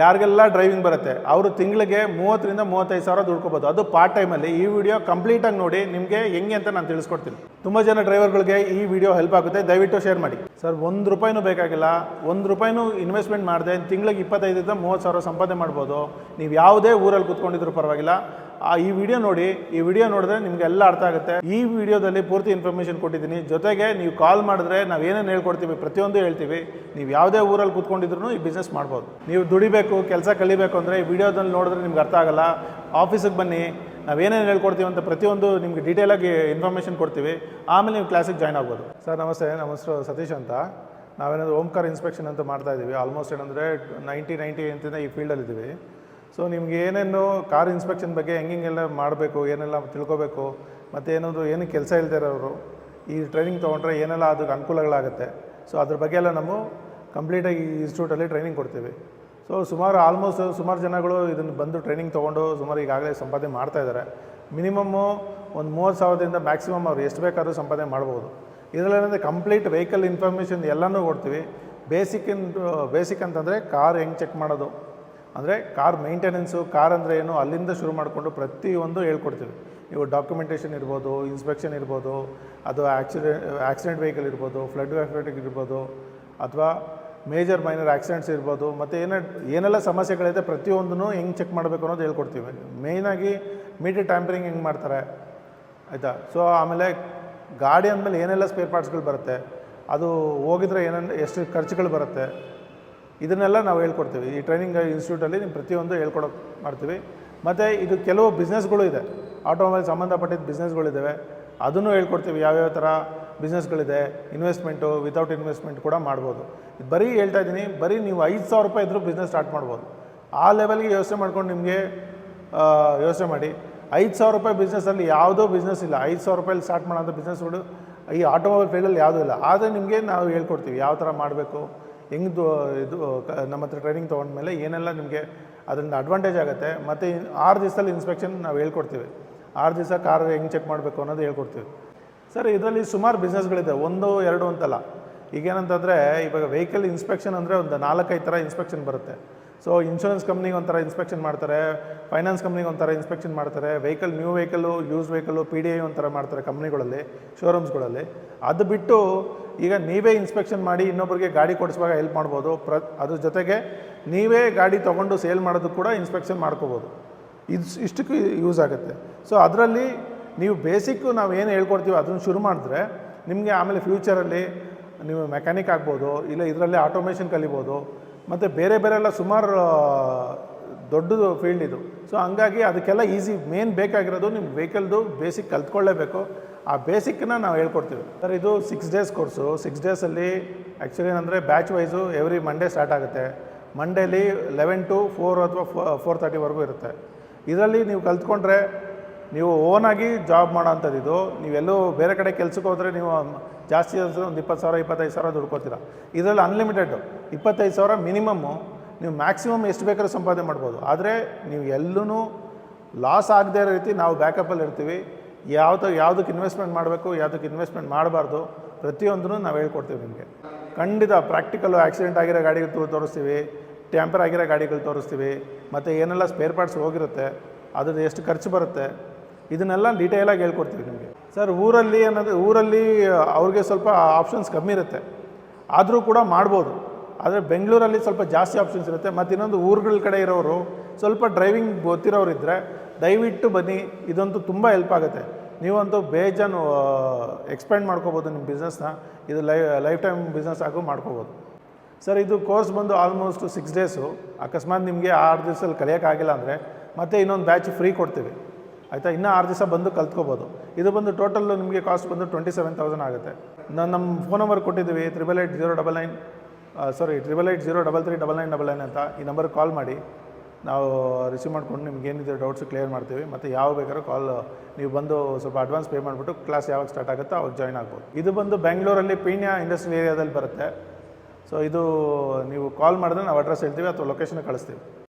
ಯಾರಿಗೆಲ್ಲ ಡ್ರೈವಿಂಗ್ ಬರುತ್ತೆ, ಅವರು ತಿಂಗಳಿಗೆ ಮೂವತ್ತರಿಂದ ಮೂವತ್ತೈದು ಸಾವಿರ ದುಡ್ಕೋಬೋದು ಅದು ಪಾರ್ಟ್ ಟೈಮಲ್ಲಿ ಈ ವಿಡಿಯೋ ಕಂಪ್ಲೀಟಾಗಿ ನೋಡಿ ನಿಮಗೆ ಹೆಂಗೆ ಅಂತ ನಾನು ತಿಳಿಸ್ಕೊಡ್ತೀನಿ. ತುಂಬ ಜನ ಡ್ರೈವರ್ಗಳಿಗೆ ಈ ವಿಡಿಯೋ ಹೆಲ್ಪ್ ಆಗುತ್ತೆ. ದಯವಿಟ್ಟು ಶೇರ್ ಮಾಡಿ. ಸರ್, ಒಂದು ರೂಪಾಯಿನೂ ಬೇಕಾಗಿಲ್ಲ. ಒಂದು ರೂಪಾಯಿನೂ ಇನ್ವೆಸ್ಟ್ಮೆಂಟ್ ಮಾಡಿದೆ. ತಿಂಗಳಿಗೆ ಇಪ್ಪತ್ತೈದರಿಂದ ಮೂವತ್ತು ಸಾವಿರ ಸಂಪಾದನೆ ಮಾಡ್ಬೋದು. ನೀವು ಯಾವುದೇ ಊರಲ್ಲಿ ಕೂತ್ಕೊಂಡಿದ್ರು ಪರವಾಗಿಲ್ಲ. ಆ ಈ ವಿಡಿಯೋ ನೋಡಿ, ಈ ವಿಡಿಯೋ ನೋಡಿದ್ರೆ ನಿಮ್ಗೆ ಎಲ್ಲ ಅರ್ಥ ಆಗುತ್ತೆ. ಈ ವಿಡಿಯೋದಲ್ಲಿ ಪೂರ್ತಿ ಇನ್ಫಾರ್ಮೇಷನ್ ಕೊಟ್ಟಿದ್ದೀನಿ. ಜೊತೆಗೆ ನೀವು ಕಾಲ್ ಮಾಡಿದ್ರೆ ನಾವು ಏನೇನು ಹೇಳ್ಕೊಡ್ತೀವಿ ಪ್ರತಿಯೊಂದು ಹೇಳ್ತೀವಿ. ನೀವು ಯಾವುದೇ ಊರಲ್ಲಿ ಕೂತ್ಕೊಂಡಿದ್ರು ಈ ಬಿಸ್ನೆಸ್ ಮಾಡ್ಬೋದು. ನೀವು ದುಡಿಬೇಕು, ಕೆಲಸ ಕಲಿಬೇಕು ಅಂದರೆ ಈ ವಿಡಿಯೋದಲ್ಲಿ ನೋಡಿದ್ರೆ ನಿಮ್ಗೆ ಅರ್ಥ ಆಗಲ್ಲ. ಆಫೀಸಿಗೆ ಬನ್ನಿ ನಾವೇನೇನು ಹೇಳ್ಕೊಡ್ತೀವಿ ಅಂತ ಪ್ರತಿಯೊಂದು ನಿಮ್ಗೆ ಡೀಟೇಲಾಗಿ ಇನ್ಫಾರ್ಮೇಷನ್ ಕೊಡ್ತೀವಿ. ಆಮೇಲೆ ನೀವು ಕ್ಲಾಸಿಗೆ ಜಾಯ್ನ್ ಆಗ್ಬೋದು. ಸರ್, ನಮಸ್ತೆ. ನಮ್ಮ ಹೆಸರು ಸತೀಶ್ ಅಂತ. ನಾವೇನಾದ್ರು ಓಂಕಾರ ಇನ್ಸ್ಪೆಕ್ಷನ್ ಅಂತ ಮಾಡ್ತಾ ಇದ್ದೀವಿ ಆಲ್ಮೋಸ್ಟ್ ಏನಂದರೆ ನೈಂಟಿ ನೈಂಟಿ ಅಂತಿಂದ ಈ ಫೀಲ್ಡಲ್ಲಿ ಇದ್ದೀವಿ ಸೊ ನಿಮ್ಗೆ ಏನೇನು ಕಾರ್ ಇನ್ಸ್ಪೆಕ್ಷನ್ ಬಗ್ಗೆ ಹೆಂಗೆಲ್ಲ ಮಾಡಬೇಕು, ಏನೆಲ್ಲ ತಿಳ್ಕೊಬೇಕು, ಮತ್ತು ಏನಾದರೂ ಏನು ಕೆಲಸ ಇಲ್ಲದೆ ಇರೋರು, ಈ ಟ್ರೈನಿಂಗ್ ತೊಗೊಂಡ್ರೆ ಏನೆಲ್ಲ ಅದಕ್ಕೆ ಅನುಕೂಲಗಳಾಗುತ್ತೆ. ಸೊ ಅದ್ರ ಬಗ್ಗೆ ಎಲ್ಲ ನಾವು ಕಂಪ್ಲೀಟಾಗಿ ಈ ಇನ್ಸ್ಟಿಟ್ಯೂಟಲ್ಲಿ ಟ್ರೈನಿಂಗ್ ಕೊಡ್ತೀವಿ. ಸೊ ಸುಮಾರು ಆಲ್ಮೋಸ್ಟ್ ಸುಮಾರು ಜನಗಳು ಇದನ್ನು ಬಂದು ಟ್ರೈನಿಂಗ್ ತೊಗೊಂಡು ಸುಮಾರು ಈಗಾಗಲೇ ಸಂಪಾದನೆ ಮಾಡ್ತಾ ಇದ್ದಾರೆ. ಮಿನಿಮಮ್ಮು ಒಂದು ಮೂವತ್ತು ಸಾವಿರದಿಂದ ಮ್ಯಾಕ್ಸಿಮಮ್ ಅವ್ರು ಎಷ್ಟು ಬೇಕಾದರೂ ಸಂಪಾದನೆ ಮಾಡ್ಬೋದು. ಇದರಲ್ಲೇನಂದರೆ ಕಂಪ್ಲೀಟ್ ವೆಹಿಕಲ್ ಇನ್ಫಾರ್ಮೇಷನ್ ಎಲ್ಲನೂ ಕೊಡ್ತೀವಿ. ಬೇಸಿಕ್ ಇನ್ ಬೇಸಿಕ್ ಅಂತಂದರೆ ಕಾರ್ ಹೆಂಗೆ ಚೆಕ್ ಮಾಡೋದು ಅಂದರೆ ಕಾರ್ ಮೇಂಟೆನೆನ್ಸು ಕಾರ್ ಅಂದರೆ ಏನು? ಅಲ್ಲಿಂದ ಶುರು ಮಾಡಿಕೊಂಡು ಪ್ರತಿಯೊಂದು ಹೇಳ್ಕೊಡ್ತೀವಿ. ನೀವು ಡಾಕ್ಯುಮೆಂಟೇಷನ್ ಇರ್ಬೋದು ಇನ್ಸ್ಪೆಕ್ಷನ್ ಇರ್ಬೋದು, ಅದು ಆಕ್ಸಿಡೆಂಟ್ ಆಕ್ಸಿಡೆಂಟ್ ವೆಹಿಕಲ್ ಇರ್ಬೋದು ಫ್ಲಡ್ ಎಫೆಕ್ಟ್ ಇರ್ಬೋದು, ಅಥವಾ ಮೇಜರ್ ಮೈನರ್ ಆಕ್ಸಿಡೆಂಟ್ಸ್ ಇರ್ಬೋದು, ಮತ್ತು ಏನೇ, ಏನೆಲ್ಲ ಸಮಸ್ಯೆಗಳಿದೆ ಪ್ರತಿಯೊಂದನ್ನು ಹೆಂಗೆ ಚೆಕ್ ಮಾಡಬೇಕು ಅನ್ನೋದು ಹೇಳ್ಕೊಡ್ತೀವಿ. ಮೇಯ್ನಾಗಿ ಮೀಟರ್ ಟ್ಯಾಂಪರಿಂಗ್ ಹೆಂಗೆ ಮಾಡ್ತಾರೆ? ಆಯಿತಾ? ಸೊ ಆಮೇಲೆ ಗಾಡಿ ಅಂದಮೇಲೆ ಏನೆಲ್ಲ ಸ್ಪೇರ್ ಪಾರ್ಟ್ಸ್ಗಳು ಬರುತ್ತೆ? ಅದು ಹೋಗಿದ್ರೆ ಏನೇನು, ಎಷ್ಟು ಖರ್ಚುಗಳು ಬರುತ್ತೆ? ಇದನ್ನೆಲ್ಲ ನಾವು ಹೇಳ್ಕೊಡ್ತೀವಿ. ಈ ಟ್ರೈನಿಂಗ್ ಇನ್ಸ್ಟಿಟ್ಯೂಟಲ್ಲಿ ನೀವು ಪ್ರತಿಯೊಂದು ಹೇಳ್ಕೊಡೋಕೆ ಮಾಡ್ತೀವಿ. ಮತ್ತು ಇದು ಕೆಲವು ಬಿಸ್ನೆಸ್ಗಳು ಇದೆ. ಆಟೋಮೊಬೈಲ್ ಸಂಬಂಧಪಟ್ಟಿದ್ದ ಬಿಸ್ನೆಸ್ಗಳಿದ್ದಾವೆ ಅದನ್ನು ಹೇಳ್ಕೊಡ್ತೀವಿ. ಯಾವ್ಯಾವ ಥರ ಬಿಸ್ನೆಸ್ಗಳಿದೆ. ಇನ್ವೆಸ್ಟ್ಮೆಂಟು ವಿತೌಟ್ ಇನ್ವೆಸ್ಟ್ಮೆಂಟ್ ಕೂಡ ಮಾಡ್ಬೋದು. ಬರೀ ಹೇಳ್ತಾ ಇದ್ದೀನಿ. ಬರೀ ನೀವು ಐದು ಸಾವಿರ ರೂಪಾಯಿ ಇದ್ದರೂ ಬಿಸ್ನೆಸ್ ಸ್ಟಾರ್ಟ್ ಮಾಡ್ಬೋದು. ಆ ಲೆವೆಲ್ಗೆ ಯೋಚನೆ ಮಾಡ್ಕೊಂಡು ನಿಮಗೆ ಯೋಚನೆ ಮಾಡಿ. ಐದು ಸಾವಿರ ರೂಪಾಯಿ ಬಿಸ್ನೆಸ್ಸಲ್ಲಿ ಯಾವುದೋ ಬಿಸ್ನೆಸ್ ಇಲ್ಲ. ಐದು ಸಾವಿರ ರೂಪಾಯಲ್ಲಿ ಸ್ಟಾರ್ಟ್ ಮಾಡೋಂಥ ಬಿಸ್ನೆಸ್ಗಳು ಈ ಆಟೋಮೊಬೈಲ್ ಫೀಲ್ಡಲ್ಲಿ ಯಾವುದೂ ಇಲ್ಲ. ಆದರೆ ನಿಮಗೆ ನಾವು ಹೇಳ್ಕೊಡ್ತೀವಿ. ಯಾವ ಥರ ಮಾಡಬೇಕು? ಹೆಂಗೆ ಇದು ನಮ್ಮ ಹತ್ರ ಟ್ರೈನಿಂಗ್ ತೊಗೊಂಡ್ಮೇಲೆ ಏನೆಲ್ಲ ನಿಮಗೆ ಅದರಿಂದ ಅಡ್ವಾಂಟೇಜ್ ಆಗುತ್ತೆ, ಮತ್ತು ಆರು ದಿವಸದಲ್ಲಿ ಇನ್ಸ್ಪೆಕ್ಷನ್ ನಾವು ಹೇಳ್ಕೊಡ್ತೀವಿ. ಆರು ದಿವಸ ಕಾರ್ ಹೆಂಗೆ ಚೆಕ್ ಮಾಡಬೇಕು ಅನ್ನೋದು ಹೇಳ್ಕೊಡ್ತೀವಿ. ಸರ್, ಇದರಲ್ಲಿ ಸುಮಾರು ಬಿಸ್ನೆಸ್ಗಳಿದೆ ಒಂದು, ಎರಡು ಅಂತಲ್ಲ. ಈಗೇನಂತಂದರೆ, ಇವಾಗ ವೆಹಿಕಲ್ ಇನ್ಸ್ಪೆಕ್ಷನ್ ಅಂದರೆ ಒಂದು ನಾಲ್ಕೈದು ಥರ ಇನ್ಸ್ಪೆಕ್ಷನ್ ಬರುತ್ತೆ. ಸೊ ಇನ್ಶೂರೆನ್ಸ್ ಕಂಪ್ನಿಗೆ ಒಂಥರ ಇನ್ಸ್ಪೆಕ್ಷನ್ ಮಾಡ್ತಾರೆ ಫೈನಾನ್ಸ್ ಕಂಪ್ನಿಗೆ ಒಂಥರ ಇನ್ಸ್ಪೆಕ್ಷನ್ ಮಾಡ್ತಾರೆ vehicle new vehicle use vehicle P D I ಒಂಥರ ಮಾಡ್ತಾರೆ ಕಂಪ್ನಿಗಳಲ್ಲಿ ಶೋರೂಮ್ಸ್ಗಳಲ್ಲಿ ಅದು ಬಿಟ್ಟು ಈಗ ನೀವೇ ಇನ್ಸ್ಪೆಕ್ಷನ್ ಮಾಡಿ ಇನ್ನೊಬ್ಬರಿಗೆ ಗಾಡಿ ಕೊಡಿಸುವಾಗ ಹೆಲ್ಪ್ ಮಾಡ್ಬೋದು. ಪ್ರ, ಅದ್ರ ಜೊತೆಗೆ ನೀವೇ ಗಾಡಿ ತೊಗೊಂಡು ಸೇಲ್ ಮಾಡೋದು ಕೂಡ ಇನ್ಸ್ಪೆಕ್ಷನ್ ಮಾಡ್ಕೋಬೋದು. ಇದು ಇಷ್ಟಕ್ಕೂ ಯೂಸ್ ಆಗುತ್ತೆ. ಸೊ ಅದರಲ್ಲಿ ನೀವು ಬೇಸಿಕ್ಕು ನಾವು ಏನು ಹೇಳ್ಕೊಡ್ತೀವಿ ಅದನ್ನು ಶುರು ಮಾಡಿದ್ರೆ ನಿಮಗೆ ಆಮೇಲೆ ಫ್ಯೂಚರಲ್ಲಿ ನೀವು ಮೆಕ್ಯಾನಿಕ್ ಆಗ್ಬೋದು, ಇಲ್ಲ ಇದರಲ್ಲಿ ಆಟೋಮೇಷನ್ ಕಲಿಬೋದು ಮತ್ತು ಬೇರೆ ಬೇರೆ ಎಲ್ಲ ಸುಮಾರು ದೊಡ್ಡದು ಫೀಲ್ಡ್ ಇದು. ಸೊ ಹಂಗಾಗಿ ಅದಕ್ಕೆಲ್ಲ ಈಸಿ ಮೇನ್ ಬೇಕಾಗಿರೋದು ನಿಮ್ಮ ವೆಹಿಕಲ್ದು ಬೇಸಿಕ್ ಕಲ್ತ್ಕೊಳ್ಳೇಬೇಕು. ಆ ಬೇಸಿಕ್ಕನ್ನ ನಾವು ಹೇಳ್ಕೊಡ್ತೀವಿ. ಸರ್ ಇದು ಸಿಕ್ಸ್ ಡೇಸ್ ಕೋರ್ಸು ಸಿಕ್ಸ್ ಡೇಸಲ್ಲಿ ಆ್ಯಕ್ಚುಲಿ ಏನಂದರೆ batch wise every Monday start ಆಗುತ್ತೆ. ಮಂಡೇಲಿ ಲೆವೆನ್ ಟು ಫೋರ್ ಅಥವಾ ಫೋರ್ ತರ್ಟಿವರೆಗೂ ಇರುತ್ತೆ. ಇದರಲ್ಲಿ ನೀವು ಕಲ್ತ್ಕೊಂಡ್ರೆ ನೀವು ಓನಾಗಿ ಜಾಬ್ ಮಾಡೋ ಅಂಥದ್ದು ಇದು. ನೀವೆಲ್ಲೂ ಬೇರೆ ಕಡೆ ಕೆಲಸಕ್ಕೆ ಹೋದರೆ ನೀವು ಜಾಸ್ತಿ ಅಂದ್ರೆ ಒಂದು ಇಪ್ಪತ್ತು ಸಾವಿರ, ಇಪ್ಪತ್ತೈದು ಸಾವಿರ ದುಡ್ಕೋತೀರ. ಇದರಲ್ಲಿ ಅನ್ಲಿಮಿಟೆಡ್ ಇಪ್ಪತ್ತೈದು ಸಾವಿರ ಮಿನಿಮಮ್ಮು ನೀವು ಮ್ಯಾಕ್ಸಿಮಮ್ ಎಷ್ಟು ಬೇಕಾದ್ರೂ ಸಂಪಾದನೆ ಮಾಡ್ಬೋದು. ಆದರೆ ನೀವು ಎಲ್ಲೂ ಲಾಸ್ ಆಗದೇ ಇರೋ ರೀತಿ ನಾವು ಬ್ಯಾಕಪ್ಪಲ್ಲಿ ಇರ್ತೀವಿ. ಯಾವ್ದು, ಯಾವುದಕ್ಕೆ ಇನ್ವೆಸ್ಟ್ಮೆಂಟ್ ಮಾಡಬೇಕು, ಯಾವುದಕ್ಕೆ ಇನ್ವೆಸ್ಟ್ಮೆಂಟ್ ಮಾಡಬಾರ್ದು ಪ್ರತಿಯೊಂದನ್ನು ನಾವು ಹೇಳ್ಕೊಡ್ತೀವಿ ನಿಮಗೆ. ಖಂಡಿತ ಪ್ರಾಕ್ಟಿಕಲ್ಲು ಆಕ್ಸಿಡೆಂಟ್ ಆಗಿರೋ ಗಾಡಿಗಳು ತೋರಿಸ್ತೀವಿ. ಟ್ಯಾಂಪರ್ ಆಗಿರೋ ಗಾಡಿಗಳು ತೋರಿಸ್ತೀವಿ. ಮತ್ತು ಏನೆಲ್ಲ ಸ್ಪೇರ್ ಪಾರ್ಟ್ಸ್ ಹೋಗಿರುತ್ತೆ, ಅದ್ರದ್ದು ಎಷ್ಟು ಖರ್ಚು ಬರುತ್ತೆ ಇದನ್ನೆಲ್ಲ ಡೀಟೇಲಾಗಿ ಹೇಳ್ಕೊಡ್ತೀವಿ ನಿಮಗೆ. ಸರ್ ಊರಲ್ಲಿ ಅನ್ನೋದು ಊರಲ್ಲಿ ಅವ್ರಿಗೆ ಸ್ವಲ್ಪ ಆಪ್ಷನ್ಸ್ ಕಮ್ಮಿ ಇರುತ್ತೆ. ಆದರೂ ಕೂಡ ಮಾಡ್ಬೋದು. ಆದರೆ ಬೆಂಗಳೂರಲ್ಲಿ ಸ್ವಲ್ಪ ಜಾಸ್ತಿ ಆಪ್ಷನ್ಸ್ ಇರುತ್ತೆ. ಮತ್ತು ಇನ್ನೊಂದು ಊರುಗಳ ಕಡೆ ಇರೋರು ಸ್ವಲ್ಪ ಡ್ರೈವಿಂಗ್ ಗೊತ್ತಿರೋರು ಇದ್ದರೆ ದಯವಿಟ್ಟು ಬನ್ನಿ. ಇದಂತೂ ತುಂಬ ಹೆಲ್ಪ್ ಆಗುತ್ತೆ. ನೀವಂತೂ ಬೇಜಾನು ಎಕ್ಸ್ಪ್ಯಾಂಡ್ ಮಾಡ್ಕೋಬೋದು ನಿಮ್ಮ ಬಿಸ್ನೆಸ್ನ ಇದು ಲೈ ಲೈಫ್ ಟೈಮ್ ಬಿಸ್ನೆಸ್ ಆಗು ಮಾಡ್ಕೋಬೋದು. ಸರ್ ಇದು ಕೋರ್ಸ್ ಬಂದು ಆಲ್ಮೋಸ್ಟ್ ಸಿಕ್ಸ್ ಡೇಸು ಅಕಸ್ಮಾತ್ ನಿಮಗೆ ಆರು ದಿವಸದಲ್ಲಿ ಕಲಿಯೋಕ್ಕಾಗಿಲ್ಲ ಅಂದರೆ ಮತ್ತೆ ಇನ್ನೊಂದು ಬ್ಯಾಚ್ ಫ್ರೀ ಕೊಡ್ತೀವಿ. ಆಯಿತಾ? ಇನ್ನೂ ಆರು ದಿವಸ ಬಂದು ಕಲ್ತ್ಕೋಬೋದು. ಇದು ಬಂದು ಟೋಟಲ್ಲು ನಿಮಗೆ ಕಾಸ್ಟ್ ಬಂದು ಟ್ವೆಂಟಿ ಸೆವೆನ್ ತೌಸಂಡ್ ಆಗುತ್ತೆ. ನಾನು ನಮ್ಮ ಫೋನ್ ನಂಬರ್ ಕೊಟ್ಟಿದ್ದೀವಿ triple eight zero double nine sorry triple eight zero double three double nine double nine ಅಂತ ಈ ನಂಬರ್ಗೆ ಕಾಲ್ ಮಾಡಿ. ನಾವು ರಿಸೀವ್ ಮಾಡ್ಕೊಂಡು ನಿಮ್ಗೆ ಏನಿದೆ ಡೌಟ್ಸ್ ಕ್ಲಿಯರ್ ಮಾಡ್ತೀವಿ. ಮತ್ತು ಯಾವ ಬೇಕಾದ್ರೂ ಕಾಲ್ ನೀವು ಬಂದು ಸ್ವಲ್ಪ ಅಡ್ವಾನ್ಸ್ ಪೇ ಮಾಡಿಬಿಟ್ಟು ಕ್ಲಾಸ್ ಯಾವಾಗ ಸ್ಟಾರ್ಟ್ ಆಗುತ್ತೋ ಅವಾಗ ಜಾಯ್ನ್ ಆಗ್ಬೋದು. ಇದು ಬಂದು ಬೆಂಗಳೂರಲ್ಲಿ ಪೀಣ್ಯ ಇಂಡಸ್ಟ್ರಿ ಏರಿಯಾದಲ್ಲಿ ಬರುತ್ತೆ. ಸೊ ಇದು ನೀವು ಕಾಲ್ ಮಾಡಿದ್ರೆ ನಾವು ಅಡ್ರೆಸ್ ಹೇಳ್ತೀವಿ ಅಥವಾ ಲೊಕೇಶನ್ ಕಳಿಸ್ತೀವಿ.